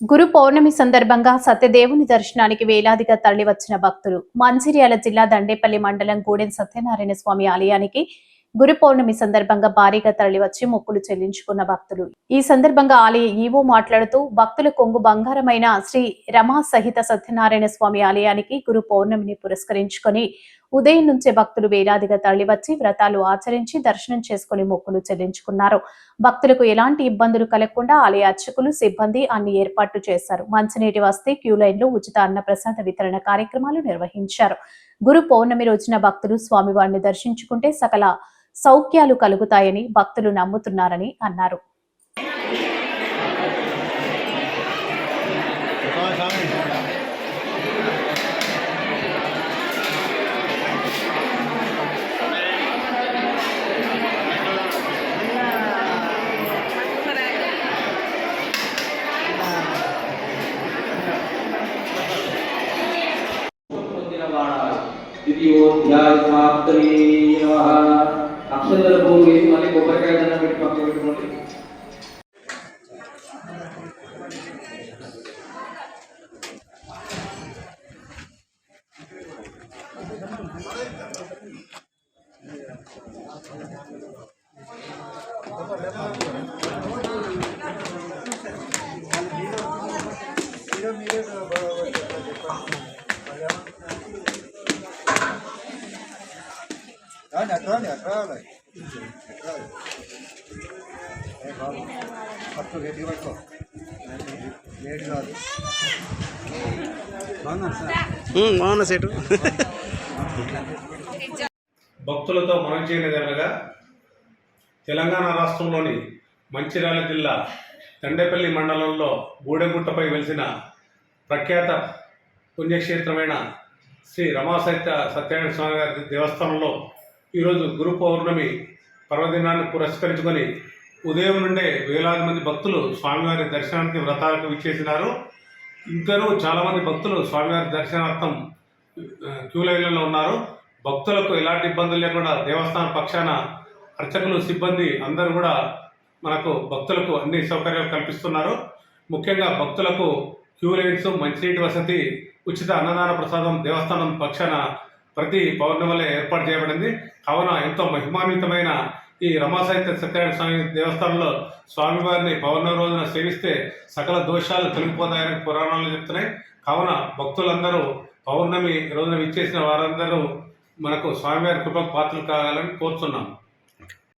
గురు పౌర్ణమి సందర్భంగా సత్యదేవుని దర్శనానికి వేలాదిగా తరలివచ్చిన భక్తులు మంచిర్యాల జిల్లా దండేపల్లి మండలం గూడెం సత్యనారాయణ స్వామి ఆలయానికి గురు పౌర్ణమి సందర్భంగా భారీగా తరలివచ్చి మొక్కులు చెల్లించుకున్న భక్తులు. ఈ సందర్భంగా ఆలయ ఈవో మాట్లాడుతూ భక్తుల కొంగు బంగారమైన శ్రీ రమా సహిత సత్యనారాయణ స్వామి ఆలయానికి గురు పౌర్ణమిని పురస్కరించుకొని ఉదయం నుంచే భక్తులు వేలాదిగా తరలివచ్చి వ్రతాలు ఆచరించి దర్శనం చేసుకుని మొక్కులు చెల్లించుకున్నారు. భక్తులకు ఎలాంటి ఇబ్బందులు కలగకుండా ఆలయ అర్చకులు సిబ్బంది అన్ని ఏర్పాట్లు చేశారు. మంచినీటి వస్తే క్యూ లైన్లో ఉచిత అన్నప్రసాద వితరణ కార్యక్రమాలు నిర్వహించారు. గురు పౌర్ణమి రోజున భక్తులు స్వామివారిని దర్శించుకుంటే సకల సౌఖ్యాలు కలుగుతాయని భక్తులు నమ్ముతున్నారని అన్నారు. ద్వితీయోధ్యాయసమాప్తమే నమః అక్షంతర భూమి వేసి మళ్ళీ కొబ్బరికాయ దండం పెట్టి పక్కన పెట్టుకోండి రాని అట్లా రాని బాబు గట్టిగా పట్టుకో లేట్ కాదు బాగున్నా సెటు. భక్తులతో మనం చేయనిదనగా తెలంగాణ రాష్ట్రంలోని మంచిర్యాల జిల్లా తండేపల్లి మండలంలో గూడెగుట్టపై వెలిసిన ప్రఖ్యాత పుణ్యక్షేత్రమైన శ్రీ రమాసత్య సత్యనారాయణ స్వామి గారి దేవస్థానంలో ఈరోజు గురు పౌర్ణమి పర్వదినాన్ని పురస్కరించుకొని ఉదయం నుండే వేలాది మంది భక్తులు స్వామివారి దర్శనానికి వ్రతాలకు విచ్చేసినారు. ఇంకనూ చాలామంది భక్తులు స్వామివారి దర్శనార్థం క్యూ లైన్లలో ఉన్నారు. భక్తులకు ఎలాంటి ఇబ్బందులు లేకుండా దేవస్థానం పక్షాన అర్చకులు సిబ్బంది అందరూ కూడా మనకు భక్తులకు అన్ని సౌకర్యాలు కల్పిస్తున్నారు. ముఖ్యంగా భక్తులకు క్యూ లైన్స్ మంచినీటి వసతి ఉచిత అన్నదాన ప్రసాదం దేవస్థానం పక్షాన ప్రతి పౌర్ణమిలో ఏర్పాటు చేయబడింది. కావున ఎంతో మహిమాన్వితమైన ఈ రమాసాహిత్య సత్యనారాయణ స్వామి దేవస్థానంలో స్వామివారిని పౌర్ణమి రోజున సేవిస్తే సకల దోషాలు తొలగిపోతాయని పురాణాలు చెప్తున్నాయి. కావున భక్తులందరూ పౌర్ణమి రోజున విచ్చేసిన వారందరూ మనకు స్వామివారి కృపకు పాత్రలు కావాలని కోరుతున్నాము